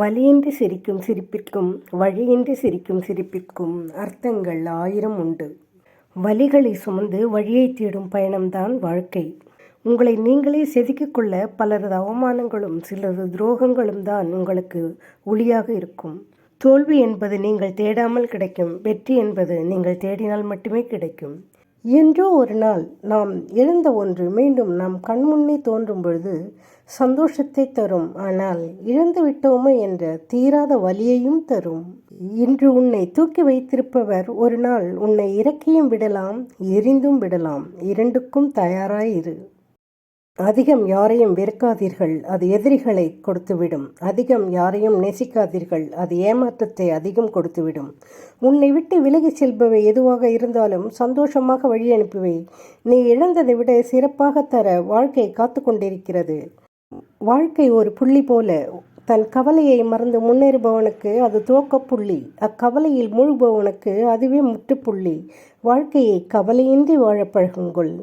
வலியின்றி சிரிக்கும் சிரிப்பிற்கும் வழியின்றி சிரிக்கும் சிரிப்பிற்கும் அர்த்தங்கள் ஆயிரம் உண்டு. வலிகளை சுமந்து வழியை தேடும் பயணம்தான் வாழ்க்கை. உங்களை நீங்களே செதுக்கிக்கொள்ள பலரது அவமானங்களும் சிலரது துரோகங்களும் தான் உங்களுக்கு ஒளியாக இருக்கும். தோல்வி என்பது நீங்கள் தேடாமல் கிடைக்கும் வெற்றி என்பது நீங்கள் தேடினால் மட்டுமே கிடைக்கும். என்றோ ஒரு நாள் நாம் இழந்த ஒன்று மீண்டும் நம் கண்முன்னே தோன்றும் பொழுது சந்தோஷத்தை தரும். ஆனால் இழந்து விட்டோமே என்ற தீராத வலியையும் தரும். இன்று உன்னை தூக்கி வைத்திருப்பவர் ஒரு நாள் உன்னை இறக்கியும் விடலாம் எரிந்தும் விடலாம். இரண்டுக்கும் தயாராயிரு. அதிகம் யாரையும் வெறுக்காதீர்கள் அது எதிரிகளை கொடுத்துவிடும். அதிகம் யாரையும் நேசிக்காதீர்கள் அது ஏமாற்றத்தை அதிகம் கொடுத்துவிடும். உன்னை விட்டு விலகிச் செல்பவை எதுவாக இருந்தாலும் சந்தோஷமாக வழி அனுப்புவை. நீ இழந்ததை விட சிறப்பாக தர வாழ்க்கை காத்து கொண்டிருக்கிறது வாழ்க்கை ஒரு புள்ளி போல. தன் கவலையை மறந்து முன்னேறுபவனுக்கு அது துவக்கப்புள்ளி அக்கவலையில் மூழ்குபவனுக்கு அதுவே முற்றுப்புள்ளி. வாழ்க்கையை கவலையின்றி வாழ பழகுங்கள்.